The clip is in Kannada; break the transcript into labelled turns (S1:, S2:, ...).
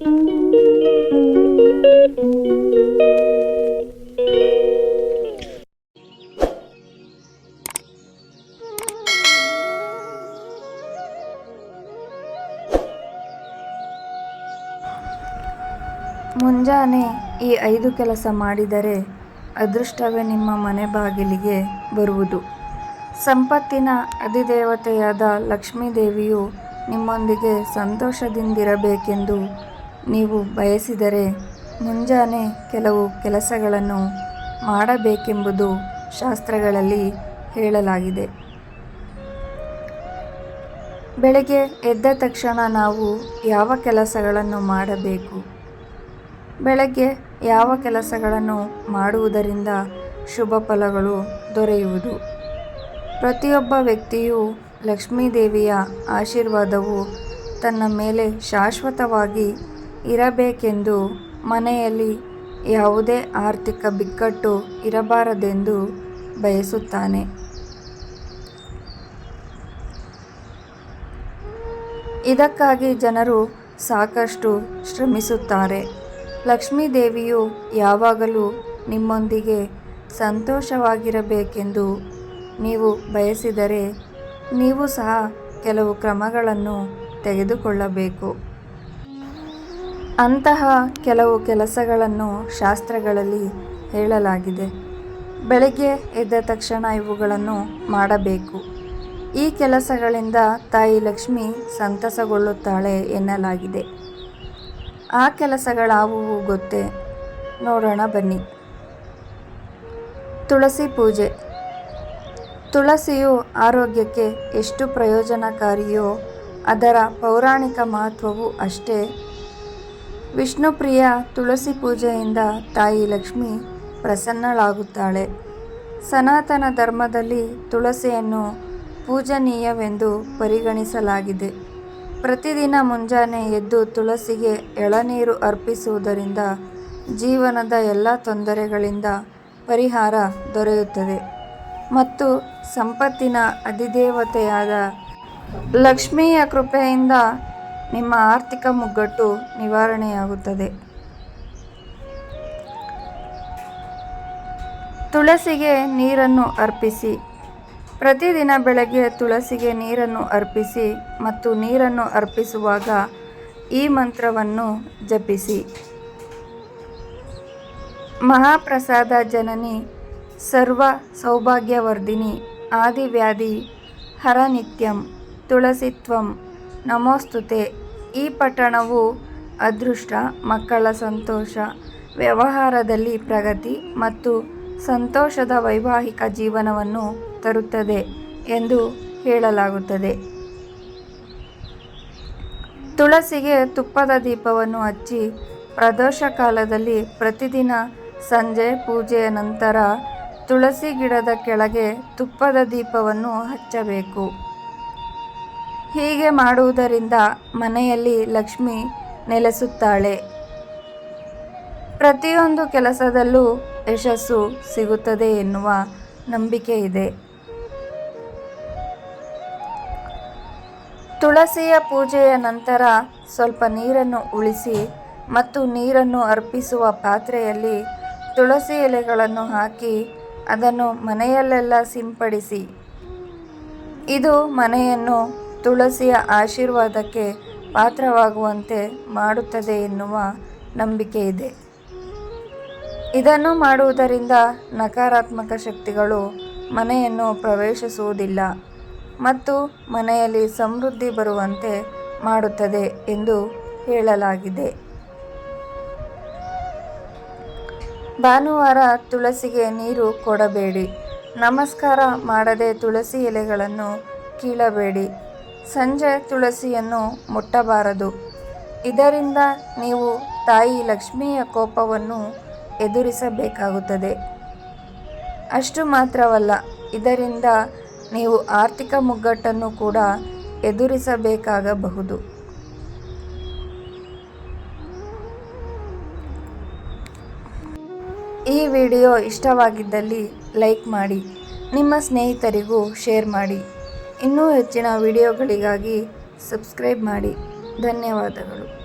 S1: ಮುಂಜಾನೆ ಈ ಐದು ಕೆಲಸ ಮಾಡಿದರೆ ಅದೃಷ್ಟವೇ ನಿಮ್ಮ ಮನೆ ಬಾಗಿಲಿಗೆ ಬರುವುದು. ಸಂಪತ್ತಿನ ಅಧಿದೇವತೆಯಾದ ಲಕ್ಷ್ಮೀದೇವಿಯು ನಿಮ್ಮೊಂದಿಗೆ ಸಂತೋಷದಿಂದಿರಬೇಕೆಂದು ನೀವು ಬಯಸಿದರೆ ಮುಂಜಾನೆ ಕೆಲವು ಕೆಲಸಗಳನ್ನು ಮಾಡಬೇಕೆಂಬುದು ಶಾಸ್ತ್ರಗಳಲ್ಲಿ ಹೇಳಲಾಗಿದೆ. ಬೆಳಗ್ಗೆ ಎದ್ದ ತಕ್ಷಣ ನಾವು ಯಾವ ಕೆಲಸಗಳನ್ನು ಮಾಡಬೇಕು? ಬೆಳಗ್ಗೆ ಯಾವ ಕೆಲಸಗಳನ್ನು ಮಾಡುವುದರಿಂದ ಶುಭ ಫಲಗಳು ದೊರೆಯುವುದು? ಪ್ರತಿಯೊಬ್ಬ ವ್ಯಕ್ತಿಯು ಲಕ್ಷ್ಮೀದೇವಿಯ ಆಶೀರ್ವಾದವು ತನ್ನ ಮೇಲೆ ಶಾಶ್ವತವಾಗಿ ಇರಬೇಕೆಂದು ಮನೆಯಲ್ಲಿ ಯಾವುದೇ ಆರ್ಥಿಕ ಬಿಕ್ಕಟ್ಟು ಇರಬಾರದೆಂದು ಬಯಸುತ್ತಾನೆ. ಇದಕ್ಕಾಗಿ ಜನರು ಸಾಕಷ್ಟು ಶ್ರಮಿಸುತ್ತಾರೆ. ಲಕ್ಷ್ಮೀದೇವಿಯು ಯಾವಾಗಲೂ ನಿಮ್ಮೊಂದಿಗೆ ಸಂತೋಷವಾಗಿರಬೇಕೆಂದು ನೀವು ಬಯಸಿದರೆ, ನೀವು ಸಹ ಕೆಲವು ಕ್ರಮಗಳನ್ನು ತೆಗೆದುಕೊಳ್ಳಬೇಕು. ಅಂತಹ ಕೆಲವು ಕೆಲಸಗಳನ್ನು ಶಾಸ್ತ್ರಗಳಲ್ಲಿ ಹೇಳಲಾಗಿದೆ. ಬೆಳಗ್ಗೆ ಎದ್ದ ತಕ್ಷಣ ಇವುಗಳನ್ನು ಮಾಡಬೇಕು. ಈ ಕೆಲಸಗಳಿಂದ ತಾಯಿ ಲಕ್ಷ್ಮಿ ಸಂತಸಗೊಳ್ಳುತ್ತಾಳೆ ಎನ್ನಲಾಗಿದೆ. ಆ ಕೆಲಸಗಳಾವುವು ಗೊತ್ತೇ? ನೋಡೋಣ ಬನ್ನಿ. ತುಳಸಿ ಪೂಜೆ. ತುಳಸಿಯು ಆರೋಗ್ಯಕ್ಕೆ ಎಷ್ಟು ಪ್ರಯೋಜನಕಾರಿಯೋ ಅದರ ಪೌರಾಣಿಕ ಮಹತ್ವವು ಅಷ್ಟೇ. ವಿಷ್ಣುಪ್ರಿಯ ತುಳಸಿ ಪೂಜೆಯಿಂದ ತಾಯಿ ಲಕ್ಷ್ಮಿ ಪ್ರಸನ್ನಳಾಗುತ್ತಾಳೆ. ಸನಾತನ ಧರ್ಮದಲ್ಲಿ ತುಳಸಿಯನ್ನು ಪೂಜನೀಯವೆಂದು ಪರಿಗಣಿಸಲಾಗಿದೆ. ಪ್ರತಿದಿನ ಮುಂಜಾನೆ ಎದ್ದು ತುಳಸಿಗೆ ಎಳನೀರು ಅರ್ಪಿಸುವುದರಿಂದ ಜೀವನದ ಎಲ್ಲ ತೊಂದರೆಗಳಿಂದ ಪರಿಹಾರ ದೊರೆಯುತ್ತದೆ. ಮತ್ತು ಸಂಪತ್ತಿನ ಅಧಿದೇವತೆಯಾದ ಲಕ್ಷ್ಮಿಯ ಕೃಪೆಯಿಂದ ನಿಮ್ಮ ಆರ್ಥಿಕ ಮುಗ್ಗಟ್ಟು ನಿವಾರಣೆಯಾಗುತ್ತದೆ. ತುಳಸಿಗೆ ನೀರನ್ನು ಅರ್ಪಿಸಿ. ಪ್ರತಿದಿನ ಬೆಳಗ್ಗೆ ತುಳಸಿಗೆ ನೀರನ್ನು ಅರ್ಪಿಸಿ ಮತ್ತು ನೀರನ್ನು ಅರ್ಪಿಸುವಾಗ ಈ ಮಂತ್ರವನ್ನು ಜಪಿಸಿ. ಮಹಾಪ್ರಸಾದ ಜನನಿ, ಸರ್ವ ಸೌಭಾಗ್ಯವರ್ಧಿನಿ, ಆದಿವ್ಯಾಧಿ, ಹರನಿತ್ಯಂ ತುಳಸಿತ್ವಂ ನಮೋಸ್ತುತೆ. ಈ ಪಟ್ಟಣವು ಅದೃಷ್ಟ, ಮಕ್ಕಳ ಸಂತೋಷ, ವ್ಯವಹಾರದಲ್ಲಿ ಪ್ರಗತಿ ಮತ್ತು ಸಂತೋಷದ ವೈವಾಹಿಕ ಜೀವನವನ್ನು ತರುತ್ತದೆ ಎಂದು ಹೇಳಲಾಗುತ್ತದೆ. ತುಳಸಿಗೆ ತುಪ್ಪದ ದೀಪವನ್ನು ಹಚ್ಚಿ ಪ್ರದೋಷ ಕಾಲದಲ್ಲಿ ಪ್ರತಿದಿನ ಸಂಜೆ ಪೂಜೆಯ ನಂತರ ತುಳಸಿ ಗಿಡದ ಕೆಳಗೆ ತುಪ್ಪದ ದೀಪವನ್ನು ಹಚ್ಚಬೇಕು. ಹೀಗೆ ಮಾಡುವುದರಿಂದ ಮನೆಯಲ್ಲಿ ಲಕ್ಷ್ಮಿ ನೆಲೆಸುತ್ತಾಳೆ. ಪ್ರತಿಯೊಂದು ಕೆಲಸದಲ್ಲೂ ಯಶಸ್ಸು ಸಿಗುತ್ತದೆ ಎನ್ನುವ ನಂಬಿಕೆ ಇದೆ. ತುಳಸಿಯ ಪೂಜೆಯ ನಂತರ ಸ್ವಲ್ಪ ನೀರನ್ನು ಉಳಿಸಿ ಮತ್ತು ನೀರನ್ನು ಅರ್ಪಿಸುವ ಪಾತ್ರೆಯಲ್ಲಿ ತುಳಸಿ ಎಲೆಗಳನ್ನು ಹಾಕಿ ಅದನ್ನು ಮನೆಯಲ್ಲೆಲ್ಲ ಸಿಂಪಡಿಸಿ. ಇದು ಮನೆಯನ್ನು ತುಳಸಿಯ ಆಶೀರ್ವಾದಕ್ಕೆ ಪಾತ್ರವಾಗುವಂತೆ ಮಾಡುತ್ತದೆ ಎನ್ನುವ ನಂಬಿಕೆ ಇದೆ. ಇದನ್ನು ಮಾಡುವುದರಿಂದ ನಕಾರಾತ್ಮಕ ಶಕ್ತಿಗಳು ಮನೆಯನ್ನು ಪ್ರವೇಶಿಸುವುದಿಲ್ಲ ಮತ್ತು ಮನೆಯಲ್ಲಿ ಸಮೃದ್ಧಿ ಬರುವಂತೆ ಮಾಡುತ್ತದೆ ಎಂದು ಹೇಳಲಾಗಿದೆ. ಭಾನುವಾರ ತುಳಸಿಗೆ ನೀರು ಕೊಡಬೇಡಿ. ನಮಸ್ಕಾರ ಮಾಡದೆ ತುಳಸಿ ಎಲೆಗಳನ್ನು ಕೀಳಬೇಡಿ. ಸಂಜೆ ತುಳಸಿಯನ್ನು ಮುಟ್ಟಬಾರದು. ಇದರಿಂದ ನೀವು ತಾಯಿ ಲಕ್ಷ್ಮಿಯ ಕೋಪವನ್ನು ಎದುರಿಸಬೇಕಾಗುತ್ತದೆ. ಅಷ್ಟು ಮಾತ್ರವಲ್ಲ, ಇದರಿಂದ ನೀವು ಆರ್ಥಿಕ ಮುಗ್ಗಟ್ಟನ್ನು ಕೂಡ ಎದುರಿಸಬೇಕಾಗಬಹುದು. ಈ ವಿಡಿಯೋ ಇಷ್ಟವಾಗಿದ್ದಲ್ಲಿ ಲೈಕ್ ಮಾಡಿ, ನಿಮ್ಮ ಸ್ನೇಹಿತರಿಗೂ ಶೇರ್ ಮಾಡಿ. ಇನ್ನೂ ಹೆಚ್ಚಿನ ವಿಡಿಯೋಗಳಿಗಾಗಿ ಸಬ್ಸ್ಕ್ರೈಬ್ ಮಾಡಿ. ಧನ್ಯವಾದಗಳು.